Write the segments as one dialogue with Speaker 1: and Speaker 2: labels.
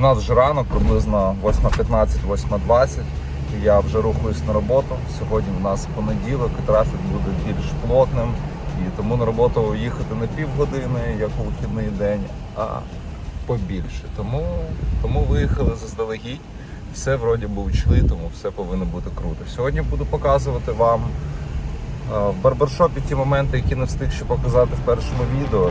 Speaker 1: В нас вже ранок, приблизно 8.15, 8.20. і Я вже рухаюсь на роботу. Сьогодні в нас понеділок, і трафік буде більш плотним. І тому на роботу їхати не півгодини, як у вихідний день, а побільше. Тому, тому виїхали заздалегідь. Все вроді би учли, тому все повинно бути круто. Сьогодні буду показувати вам е, в барбершопі ті моменти, які не встиг ще показати в першому відео.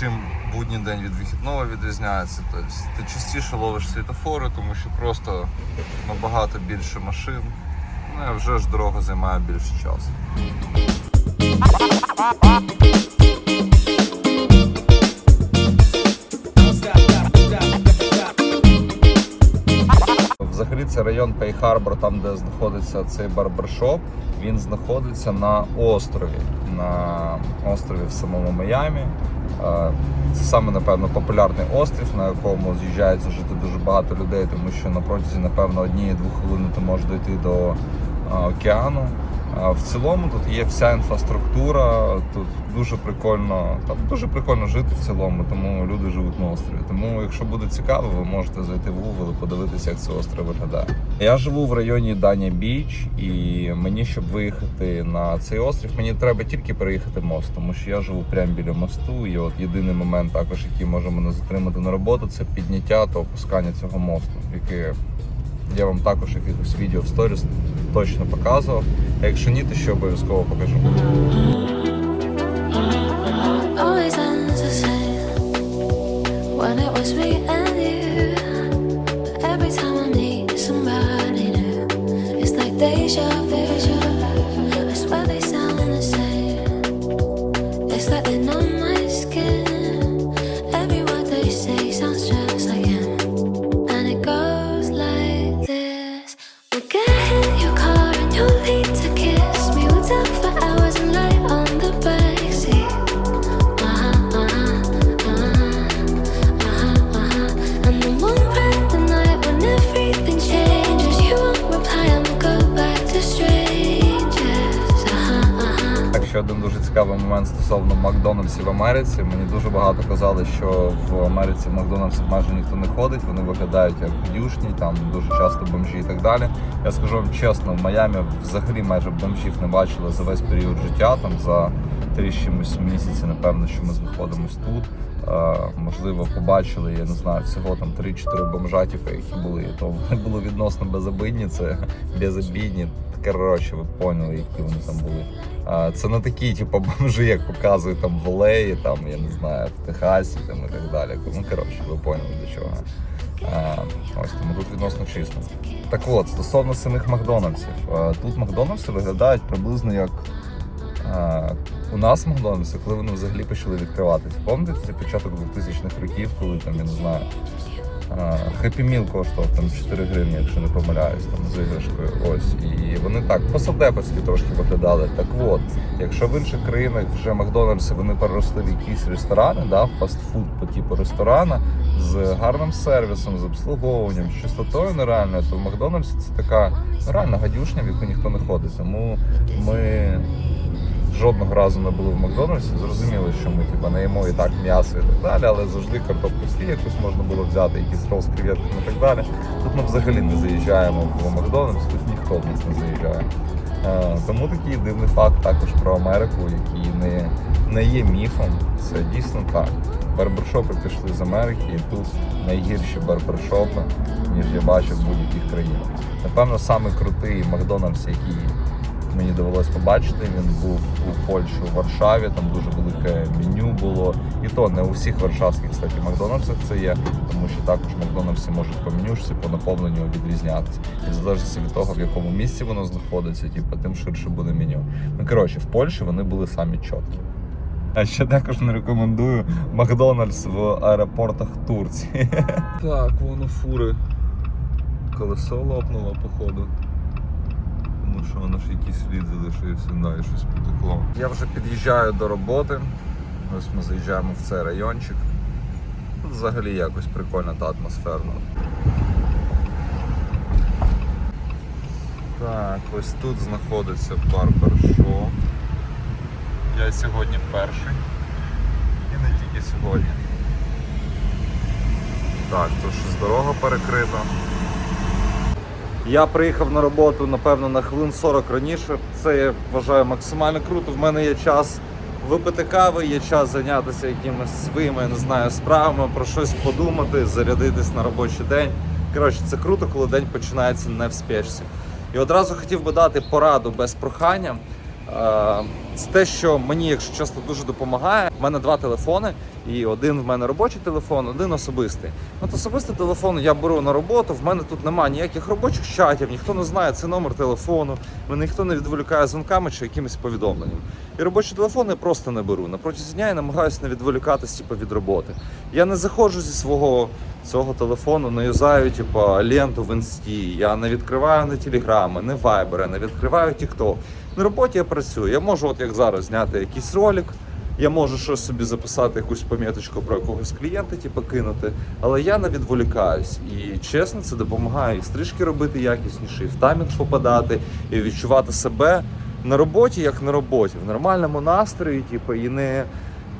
Speaker 1: Чим будній день від вихідного відрізняється. Тобто ти частіше ловиш світофори, тому що просто набагато більше машин. Ну і вже ж дорога займає більше часу. Взагалі це район Пей Харбор, там де знаходиться цей барбершоп. Він знаходиться на острові, на острові в самому Майамі. Е, Це саме, напевно, популярний острів, на якому з'їжджається жити дуже багато людей, тому що на протязі, напевно, однієї-двох хвилин ти можеш дойти до е, океану. В цілому тут є вся інфраструктура, тут дуже прикольно, там дуже прикольно жити в цілому, тому люди живуть на острові. Тому, якщо буде цікаво, ви можете зайти в Google і подивитися, як цей острів виглядає. Я живу в районі Даня Біч, і мені, щоб виїхати на цей острів, мені треба тільки переїхати мост, тому що я живу прямо біля мосту. І от єдиний момент, також який може мене затримати на роботу, це підняття та опускання цього мосту, яке я вам також якихось відео в сторіс точно показував. А якщо ні, то ще обов'язково покажу.
Speaker 2: always ends the same
Speaker 1: стосовно Макдональдсів в Америці. Мені дуже багато казали, що в Америці в Макдональдсів майже ніхто не ходить. Вони виглядають як юшні, там дуже часто бомжі і так далі. Я скажу вам чесно, в Майамі взагалі майже бомжів не бачили за весь період життя. Там за три чимось місяці, напевно, що ми знаходимося тут. Е, можливо, побачили, я не знаю, всього там 3-4 бомжатіка, які були. То вони були відносно безобидні, це безобідні. Коротше, ви поняли, які вони там були. Це не такі, типу, бомжи, як показують там в Олеї, там, я не знаю, в Техасі там, і так далі. Ну, коротше, ви поняли до чого. Ось тому тут відносно чисто. Так от, стосовно самих Макдональдсів. Тут Макдональдси виглядають приблизно як у нас Макдональдси, коли вони взагалі почали відкриватися. Пам'ятаєте, це початок 2000-х років, коли там, я не знаю, Міл коштував там 4 гривні, якщо не помиляюсь, там з іграшкою. Ось. І вони так по-садепецьки трошки виглядали. Так от, якщо в інших країнах вже Макдональдси вони переросли в якісь ресторани, да, фастфуд по типу ресторана з гарним сервісом, з обслуговуванням, з чистотою нереальною, то в Макдональдсі це така реальна гадюшня, в яку ніхто не ходить. Тому ми жодного разу не були в Макдональдсі, зрозуміли, що ми типа не їмо і так м'ясо і так далі, але завжди картопку фрі якусь можна було взяти, якийсь рол з креветками і так далі. Тут ми взагалі не заїжджаємо в Макдональдс, тут ніхто в нас не заїжджає. Е, Тому такий дивний факт також про Америку, який не, не є міфом. Це дійсно так. Барбершопи пішли з Америки, і тут найгірші барбершопи, ніж я бачив в будь-яких країнах. Напевно, саме крутий Макдональдс, який мені довелось побачити. Він був у Польщі у Варшаві. Там дуже велике меню було. І то не у всіх варшавських кстати, Макдональдсах це є, тому що також Макдональдси можуть по менюшці, по наповненню відрізнятися. І в залежності від того, в якому місці воно знаходиться, типу, тим ширше буде меню. Ну коротше, в Польщі вони були самі чіткі. А ще також не рекомендую Макдональдс в аеропортах Турції. Так, воно фури. Колесо лопнуло, походу. Тому що воно ж якийсь слід залишився, да, і щось потекло. Я вже під'їжджаю до роботи. Ось ми заїжджаємо в цей райончик. Тут взагалі якось прикольно та атмосферно. Так, Ось тут знаходиться барбершоп. Я сьогодні перший. І не тільки сьогодні. Так, тут щось дорога перекрита. Я приїхав на роботу, напевно, на хвилин 40 раніше. Це я вважаю максимально круто. В мене є час випити кави, є час зайнятися якимись своїми, я не знаю, справами, про щось подумати, зарядитись на робочий день. Коротше, це круто, коли день починається не в спешці. І одразу хотів би дати пораду без прохання. Е, Це те, що мені, якщо чесно, дуже допомагає. У мене два телефони, і один в мене робочий телефон, один особистий. От особистий телефон я беру на роботу. В мене тут немає ніяких робочих чатів, ніхто не знає це номер телефону, мене ніхто не відволікає дзвонками чи якимись повідомленнями. І робочий телефон я просто не беру. На протязі дня я намагаюся не відволікатись типу, від роботи. Я не заходжу зі свого цього телефону, не юзаю типу, ленту в інсті, я не відкриваю не телеграми, не вайбери, не відкриваю тікток. На роботі я працюю. Я можу, от як зараз, зняти якийсь ролик. Я можу щось собі записати, якусь пам'яточку про якогось клієнта, типу, кинути, але я не відволікаюсь. І чесно, це допомагає і стрижки робити якісніше, і в таймінг попадати, і відчувати себе на роботі, як на роботі, в нормальному настрої, типу, і не,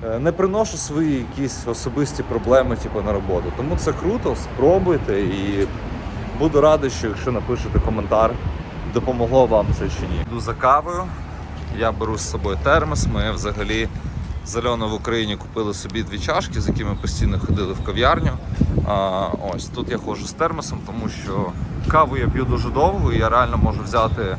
Speaker 1: е, не приношу свої якісь особисті проблеми, типу, на роботу. Тому це круто, спробуйте і буду радий, що якщо напишете коментар, допомогло вам це чи ні. Йду за кавою. Я беру з собою термос. Ми взагалі з в Україні купили собі дві чашки, з якими постійно ходили в кав'ярню. А, ось тут я ходжу з термосом, тому що каву я п'ю дуже довго, і я реально можу взяти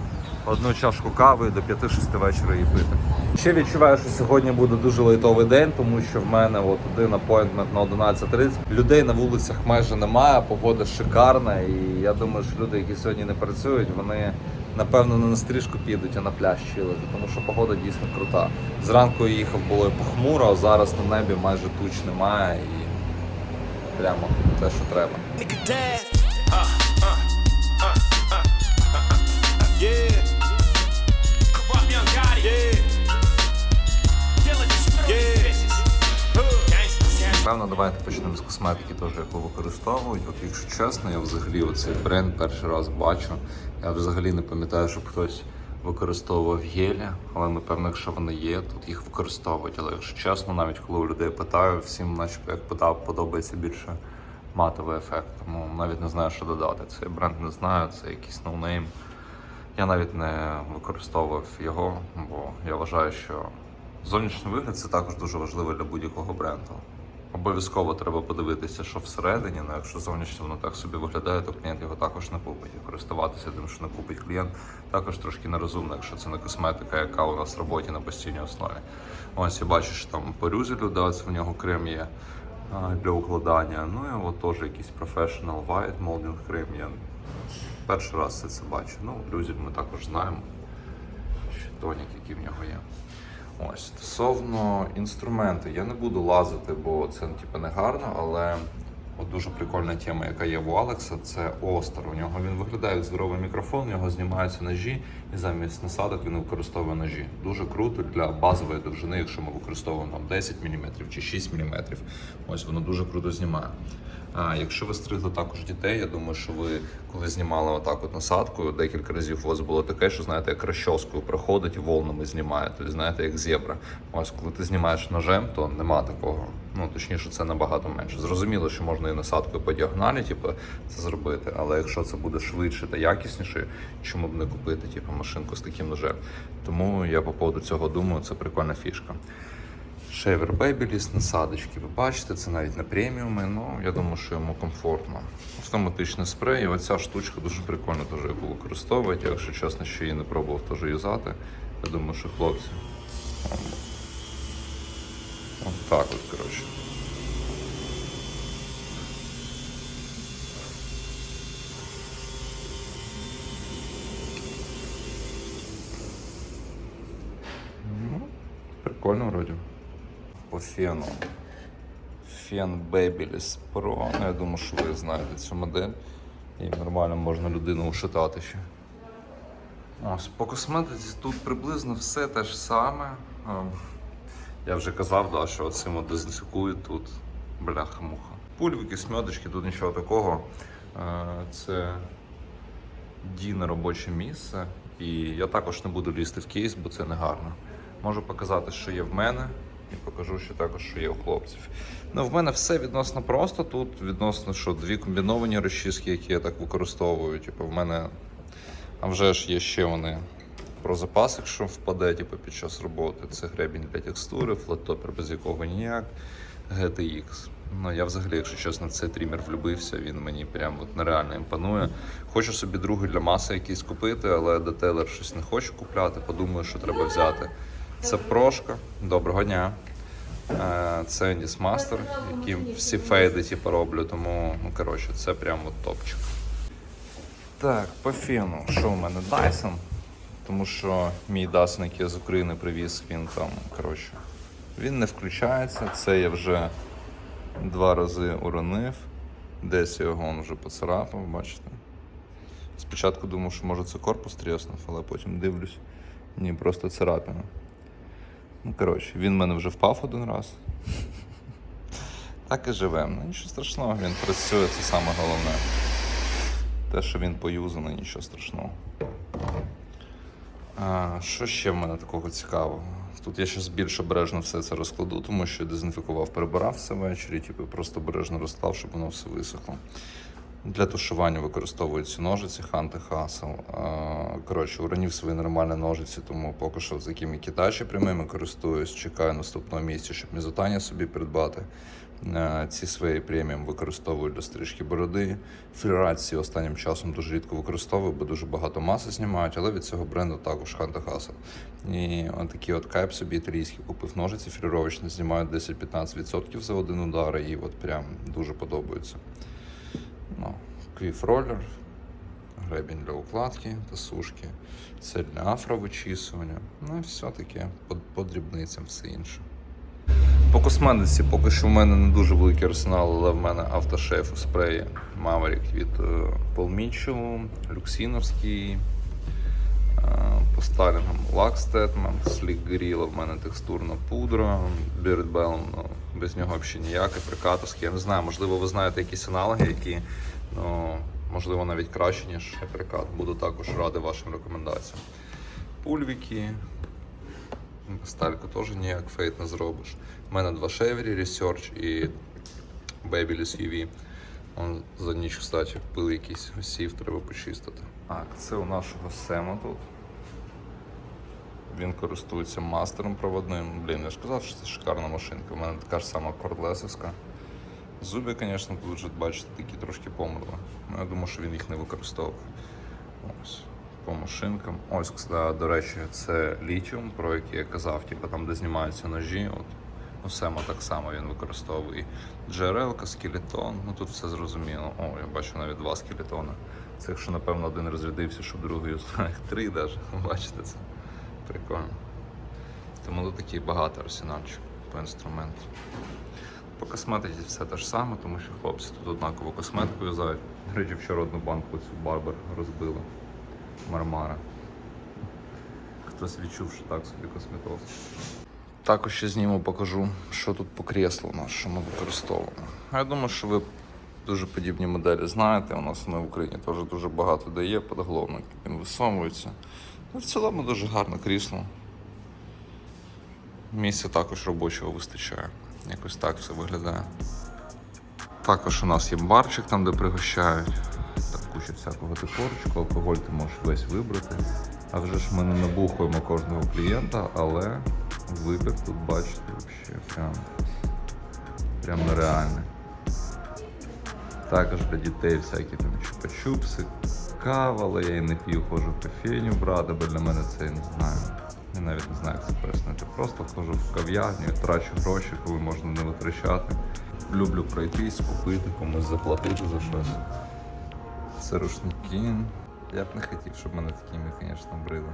Speaker 1: одну чашку кави до 5-6 вечора її пити. Ще відчуваю, що сьогодні буде дуже лайтовий день, тому що в мене от один апойнтмент на 11.30. Людей на вулицях майже немає, погода шикарна, і я думаю, що люди, які сьогодні не працюють, вони напевно не на стрижку підуть, а на пляж чилити, тому що погода дійсно крута. Зранку я їхав було похмуро, а зараз на небі майже туч немає і прямо те, що треба.
Speaker 3: Yeah. Gangsters. Gangsters.
Speaker 1: Певно, давайте почнемо з косметики, теж яку використовують. От якщо чесно, я взагалі оцей бренд перший раз бачу. Я взагалі не пам'ятаю, щоб хтось використовував гелі, але напевно, якщо вони є, тут їх використовують. Але якщо чесно, навіть коли у людей питаю, всім начебто як питав, подобається більше матовий ефект. Тому навіть не знаю, що додати. Цей бренд не знаю, це якийсь ноунейм. Я навіть не використовував його, бо я вважаю, що зовнішній вигляд це також дуже важливо для будь-якого бренду. Обов'язково треба подивитися, що всередині, ну якщо зовнішньо воно так собі виглядає, то клієнт його також не купить. І користуватися тим, що не купить клієнт, також трошки нерозумно, якщо це не косметика, яка у нас в роботі на постійній основі. Ось я бачу, що там по рюзелю, да, це в нього крем є для укладання. Ну і от теж якийсь Professional White Molding крем. Я перший раз все це бачу. Ну, рюзель ми також знаємо. Ще тонік, який в нього є. Ось, стосовно інструменту, я не буду лазити, бо це типу, не гарно, але от дуже прикольна тема, яка є у Алекса, це Остер. У нього він виглядає як здоровий мікрофон, у нього знімаються ножі, і замість насадок він використовує ножі. Дуже круто для базової довжини, якщо ми використовуємо там 10 мм чи 6 мм. Ось воно дуже круто знімає. А якщо ви стригли також дітей, я думаю, що ви коли знімали отак от насадкою, декілька разів у вас було таке, що знаєте, як розчоскою проходить і волнами знімає. Тобто, знаєте, як зебра. Ось коли ти знімаєш ножем, то нема такого. Ну точніше, це набагато менше. Зрозуміло, що можна і насадкою по діагоналі, типу, це зробити, але якщо це буде швидше та якісніше, чому б не купити типу, машинку з таким ножем? Тому я по поводу цього думаю, це прикольна фішка. Шевер Babyliss, насадочки. Ви бачите, це навіть не преміуми, ну я думаю, що йому комфортно. Автоматичний спрей, і оця штучка дуже прикольно теж яку використовують. Я, Якщо чесно, ще її не пробував теж юзати. Я думаю, що хлопці. От так от, коротше. Ну, прикольно вроді. По фену. Фен Babyliss Pro. Ну, я думаю, що ви знаєте цю модель. І нормально можна людину ушатати ще. Ось, по косметиці тут приблизно все те ж саме. Я вже казав, да, що цим дезінфікують тут бляха-муха. Пульвики, смьодочки, тут нічого такого. Це дійне робоче місце. І я також не буду лізти в кейс, бо це не гарно. Можу показати, що є в мене, і покажу, що також що є у хлопців. Ну, в мене все відносно просто. Тут відносно, що дві комбіновані розчіски, які я так використовую. Типу, в мене а вже ж є ще вони про запас, якщо впаде типу, під час роботи. Це гребінь для текстури, флеттопер, без якого ніяк, GTX. Ну, я взагалі, якщо чесно, цей трімер влюбився, він мені прям от нереально імпонує. Хочу собі другий для маси якийсь купити, але детейлер щось не хочу купляти, подумаю, що треба взяти. Це прошка. Доброго дня. Е, Це Endis Master, яким всі фейди типу, роблю, тому ну, коротше, це прям от топчик. Так, по фіну, що в мене Dyson? Тому що мій Dyson, який я з України привіз, він там, коротше, він не включається. Це я вже два рази уронив. Десь я його вже поцарапав, бачите. Спочатку думав, що може це корпус тріснув, але потім дивлюсь. Ні, просто царапина. Ну, коротше, він в мене вже впав один раз. Так і живемо. Ну, нічого страшного, він працює, це саме головне. Те, що він поюзаний, нічого страшного. А, що ще в мене такого цікавого? Тут я зараз більш обережно все це розкладу, тому що я дезінфікував, прибирав все ввечері, типу просто обережно розклав, щоб воно все висохло. Для тушування використовуються ножиці Ханти Хасел. Коротше, уронів свої нормальні ножиці, тому поки що з якими китачі прямими користуюсь. Чекаю наступного місця, щоб мізотання собі придбати. Ці свої преміум використовую для стрижки бороди. Фрірації останнім часом дуже рідко використовую, бо дуже багато маси знімають, але від цього бренду також Ханта Хасел. І отакий от кайп собі італійський купив ножиці фріровочні, знімають 10-15% за один удар, і от прям дуже подобаються. Ну, квіфролер, гребінь для укладки та сушки, це для афровичісування. Ну і все таке по, дрібницям все інше. По косметиці поки що в мене не дуже великий арсенал, але в мене автошеф у спреї Maverick від Полмічу Paul Люксіновський, е, по стайлінгам Lux Statement, Slick Gorilla, в мене текстурна пудра, Beard Bell, ну, без нього взагалі ніяке, прикатовський. Я не знаю, можливо, ви знаєте якісь аналоги, які ну, можливо навіть краще, ніж Априкат. Буду також радий вашим рекомендаціям. Пульвіки, Стальку теж ніяк фейт не зробиш. У мене два шевері, Research і Babyliss UV. Он за ніч, кстати, пил якийсь сів, треба почистити. Так, це у нашого Сема тут. Він користується мастером проводним. Блін, я ж казав, що це шикарна машинка. У мене така ж сама кордлесовська. Зуби, звісно, тут вже бачите, такі трошки померли. Ну, я думаю, що він їх не використовував. Ось. По машинкам. Ось, кстати, до речі, це літіум, про який я казав, типу там, де знімаються ножі. От. Ну, Сема так само він використовує. GRL, скелетон, ну тут все зрозуміло. О, я бачу навіть два скелетони. Це якщо, напевно, один розрядився, щоб другий три навіть. Бачите це? Прикольно. Тому тут такий багатий арсенальчик по інструменту. По косметиці все те ж саме, тому що хлопці тут однаково косметику в'язають. Речі, вчора одну банку цю барбер розбили. Мармара. Хтось відчув, що так собі косметолог. Також ще зніму, покажу, що тут по креслу нашому використовуємо. Я думаю, що ви дуже подібні моделі знаєте. У нас вони в Україні теж дуже багато дає, подголовник він висовується. Ну, в цілому дуже гарне крісло. Місця також робочого вистачає. Якось так все виглядає. Також у нас є барчик там, де пригощають. Так, куча всякого декорчику, алкоголь ти можеш весь вибрати. А вже ж ми не набухуємо кожного клієнта, але вибір тут бачите взагалі прям, прям нереальний. Також для дітей всякі там чупа-чупси, кава, але я і не п'ю, ходжу в кофейню брати, бо для мене це я не знаю. Я навіть не знаю, як це пояснити. Просто ходжу в кав'ярню, трачу гроші, коли можна не витрачати. Люблю пройтись, купити, комусь заплатити за щось. Це рушники. Я б не хотів, щоб мене такими, звісно, брили.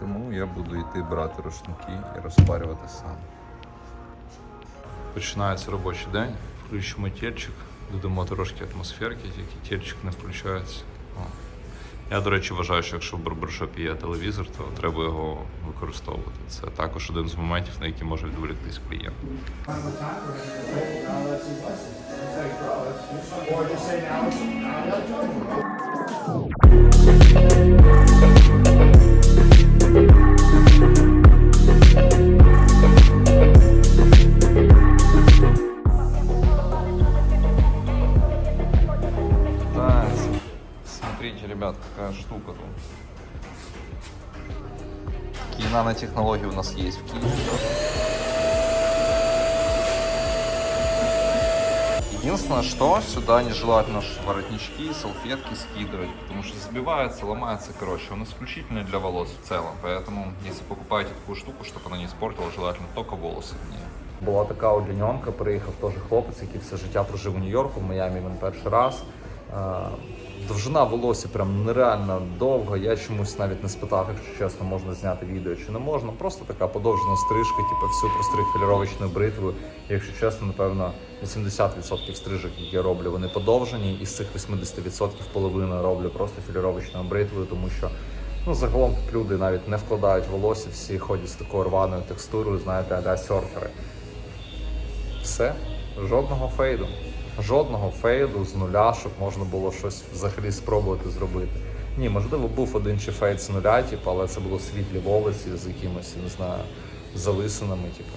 Speaker 1: Тому я буду йти брати рушники і розпарювати сам. Починається робочий день, включимо тільчик, додамо трошки атмосферки, тільки тільчик не включається. Я, до речі, вважаю, що якщо в барбершопі є телевізор, то треба його використовувати. Це також один з моментів, на який може відволіктись клієнт.
Speaker 4: Thank just
Speaker 1: Какие нанотехнологии у нас есть в Киеве. Единственное, что сюда нежелательно ш- воротнички, салфетки скидывать, потому что забивается, ломается, короче. Он исключительно для волос в целом, поэтому если покупаете такую штуку, чтобы она не испортила, желательно только волосы в ней. Була така удліньонка, приїхав теж хлопець, який все життя прожив у Нью-Йорку, в Майамі він перший раз. Довжина волосся прям нереально довга. Я чомусь навіть не спитав, якщо чесно, можна зняти відео чи не можна. Просто така подовжена стрижка, типу всю простриг філіровочною бритвою. Якщо чесно, напевно, 80% стрижок, які я роблю, вони подовжені, і з цих 80% половину роблю просто філіровочною бритвою, тому що ну загалом тут люди навіть не вкладають волосся, всі ходять з такою рваною текстурою, знаєте, аля серфери. Все, жодного фейду. Жодного фейду з нуля, щоб можна було щось взагалі спробувати зробити. Ні, можливо, був один чи фейд з нуля, типу, але це було світлі волосі з якимось, не знаю, залисинами, типу.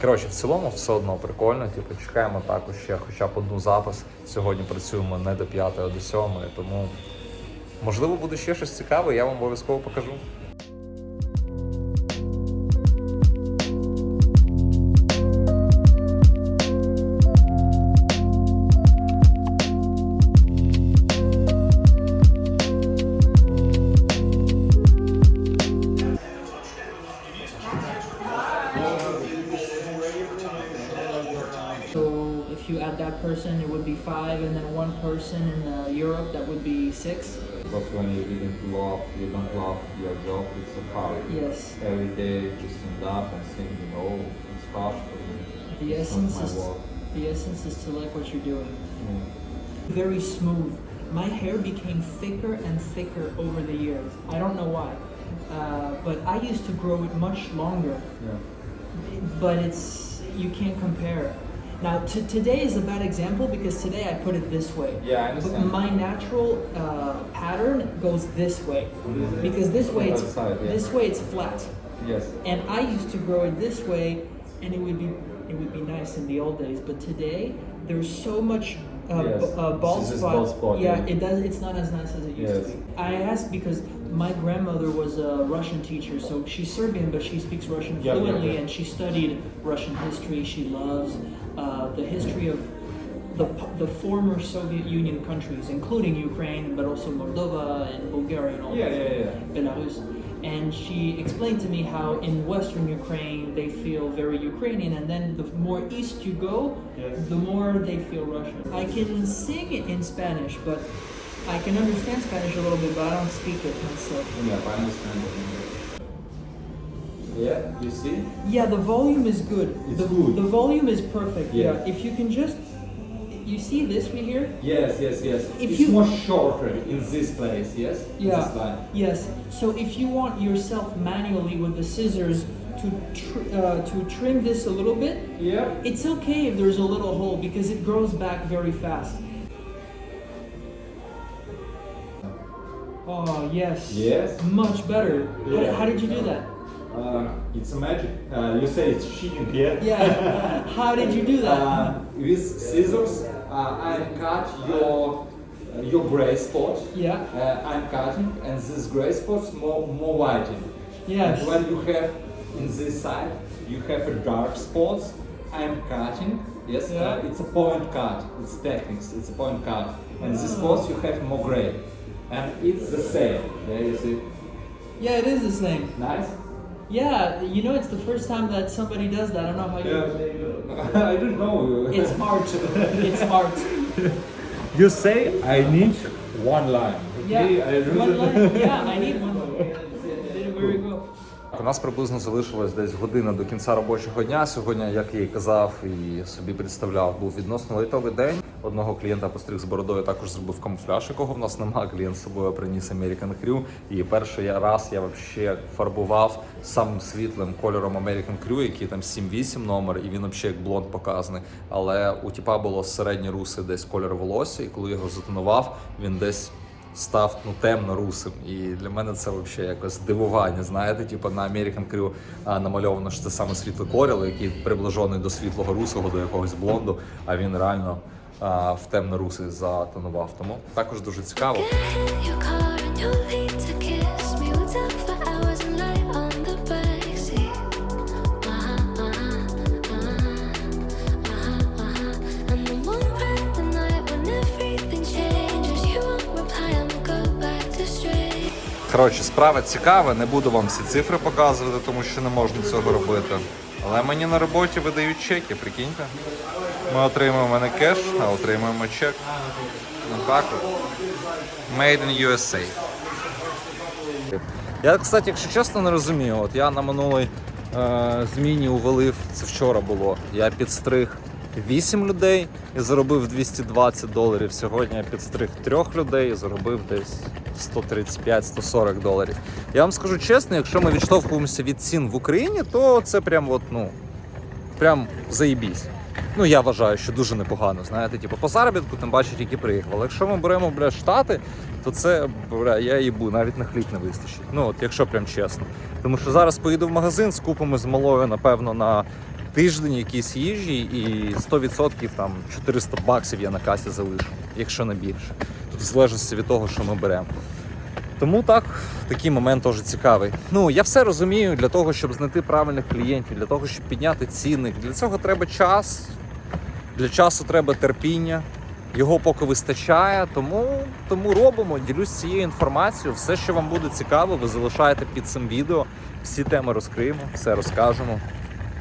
Speaker 1: Коротше, в цілому все одно прикольно. Типу, чекаємо також ще хоча б одну запис. Сьогодні працюємо не до 5, а до 7, тому можливо буде ще щось цікаве, я вам обов'язково покажу.
Speaker 4: The essence is the essence is to like what you're doing.
Speaker 1: Mm.
Speaker 4: Very smooth. My hair became thicker and thicker over the years. I don't know why, uh, but I used to grow it much longer.
Speaker 1: Yeah.
Speaker 4: But it's you can't compare. Now t- today is a bad example because today I put it this way.
Speaker 1: Yeah, I
Speaker 4: But
Speaker 1: understand.
Speaker 4: my natural uh, pattern goes this way because this way it's
Speaker 1: side, yeah.
Speaker 4: this way it's flat.
Speaker 1: Yes.
Speaker 4: And I used to grow it this way, and it would be it would be nice in the old days. But today, there's so much uh,
Speaker 1: Yes.
Speaker 4: b- uh, bald spot.
Speaker 1: bald spot,
Speaker 4: yeah,
Speaker 1: yeah.
Speaker 4: it does. It's not as nice as it used
Speaker 1: Yes.
Speaker 4: to be. I asked because my grandmother was a Russian teacher, so she's Serbian, but she speaks Russian
Speaker 1: yeah,
Speaker 4: fluently,
Speaker 1: yeah.
Speaker 4: and she studied Russian history. She loves uh, the history of. The, the former Soviet Union countries, including Ukraine, but also Moldova and Bulgaria and all
Speaker 1: Yeah,
Speaker 4: that.
Speaker 1: yeah, yeah.
Speaker 4: Belarus, and she explained to me how in Western Ukraine they feel very Ukrainian, and then the more east you go, the more they feel Russian. I can sing it in Spanish, but I can understand Spanish a little bit, but I don't speak it myself.
Speaker 1: Yeah, I understand. Yeah, you see?
Speaker 4: Yeah, the volume is good.
Speaker 1: It's
Speaker 4: the,
Speaker 1: good.
Speaker 4: The volume is perfect.
Speaker 1: Yeah.
Speaker 4: Yeah. If you can just, you see this right here?
Speaker 5: Yes, yes, yes.
Speaker 4: If
Speaker 5: it's
Speaker 4: you-
Speaker 5: more shorter in this place, yes? In
Speaker 4: Yeah. Yes. So if you want yourself manually with the scissors to tr- uh, to trim this a little bit,
Speaker 5: Yeah.
Speaker 4: It's okay if there's a little hole because it grows back very fast. Oh, yes.
Speaker 5: Yes.
Speaker 4: Much better. How, how did you do that?
Speaker 5: Uh, it's magic. Uh, you say it's cheating, yeah?
Speaker 4: Yeah. how did you do that?
Speaker 5: Uh, with scissors, uh, I cut your uh, your gray spot.
Speaker 4: yeah.
Speaker 5: Uh, I'm cutting, and this gray spot's more more whiting.
Speaker 4: Yes.
Speaker 5: And when you have in this side, you have a dark spots. I'm cutting. Yes.
Speaker 4: Yeah.
Speaker 5: It's a point cut. It's techniques. It's a point cut. And this spots you have more gray, and it's the same. There you see.
Speaker 4: Yeah, it is the same.
Speaker 5: Nice.
Speaker 4: Yeah, you know, it's the first time that somebody does that. I don't know how you.
Speaker 5: I don't know.
Speaker 4: It's art. it's art.
Speaker 5: you say I need one line.
Speaker 4: Yeah.
Speaker 5: Okay, I
Speaker 4: One line. Yeah, I need one. There we go.
Speaker 1: У нас приблизно залишилось десь година до кінця робочого дня. Сьогодні, як я і казав і собі представляв, був відносно лайтовий день. Одного клієнта постриг з бородою, також зробив камуфляж, якого в нас немає. Клієнт з собою приніс American Crew. І перший раз я вообще фарбував самим світлим кольором American Crew, який там 7-8 номер, і він взагалі як блонд показаний. Але у тіпа було середні руси десь кольор волосся, і коли його затонував, він десь став ну темно русим. І для мене це взагалі якось здивування. Знаєте, типу на American Crew а, намальовано, що це саме світлий колір, який приближений до світлого русого, до якогось блонду, а він реально в темно-русий затонував. Тому також дуже цікаво.
Speaker 2: Uh-huh, uh-huh, uh-huh, uh-huh, uh-huh.
Speaker 1: Коротше, справа цікава, не буду вам всі цифри показувати, тому що не можна цього робити. Але мені на роботі видають чеки, прикиньте. Ми отримуємо не кеш, а отримуємо чек. Ну так. Made in USA. Я, кстати, якщо чесно, не розумію. От я на минулій е, зміні увалив, це вчора було. Я підстриг 8 людей і заробив 220 доларів. Сьогодні я підстриг трьох людей і заробив десь 135-140 доларів. Я вам скажу чесно, якщо ми відштовхуємося від цін в Україні, то це прям от, ну, прям заєбісь. Ну, я вважаю, що дуже непогано. Знаєте, типу, по заробітку тим бачить, які приїхали. Якщо ми беремо бля, штати, то це бля, я їбу, навіть на хліб не вистачить. Ну, от якщо прям чесно. Тому що зараз поїду в магазин, скупимо з малою, напевно, на тиждень якісь їжі, і 100% там 400 баксів я на касі залишу, якщо не більше. В залежності від того, що ми беремо. Тому так, такий момент теж цікавий. Ну, я все розумію для того, щоб знайти правильних клієнтів, для того, щоб підняти цінник. Для цього треба час, для часу треба терпіння. Його поки вистачає, тому, тому робимо. Ділюсь цією інформацією. Все, що вам буде цікаво, ви залишаєте під цим відео. Всі теми розкриємо, все розкажемо.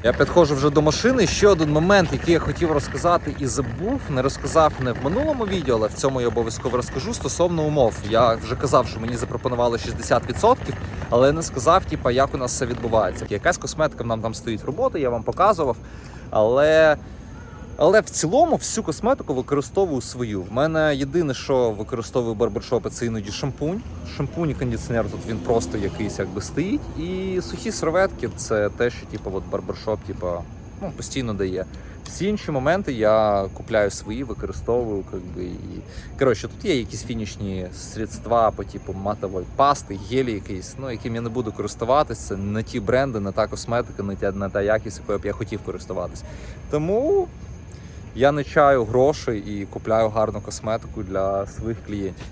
Speaker 1: Я підходжу вже до машини. Ще один момент, який я хотів розказати і забув, не розказав не в минулому відео, але в цьому я обов'язково розкажу стосовно умов. Я вже казав, що мені запропонували 60%, але не сказав, типа, як у нас все відбувається. Якась косметика нам там стоїть робота, я вам показував. Але але в цілому всю косметику використовую свою. В мене єдине, що використовую барбершопи, це іноді шампунь. Шампунь і кондиціонер тут він просто якийсь якби стоїть. І сухі серветки це те, що типу, от барбершоп типу, ну, постійно дає. Всі інші моменти я купляю свої, використовую. Якби, і... Коротше, тут є якісь фінішні средства по типу матової пасти, гелі якийсь, ну, яким я не буду користуватися. Не ті бренди, не та косметика, не та, не та якість, якою б я хотів користуватись. Тому я не чаю грошей і купляю гарну косметику для своїх клієнтів.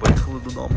Speaker 1: Поїхали додому.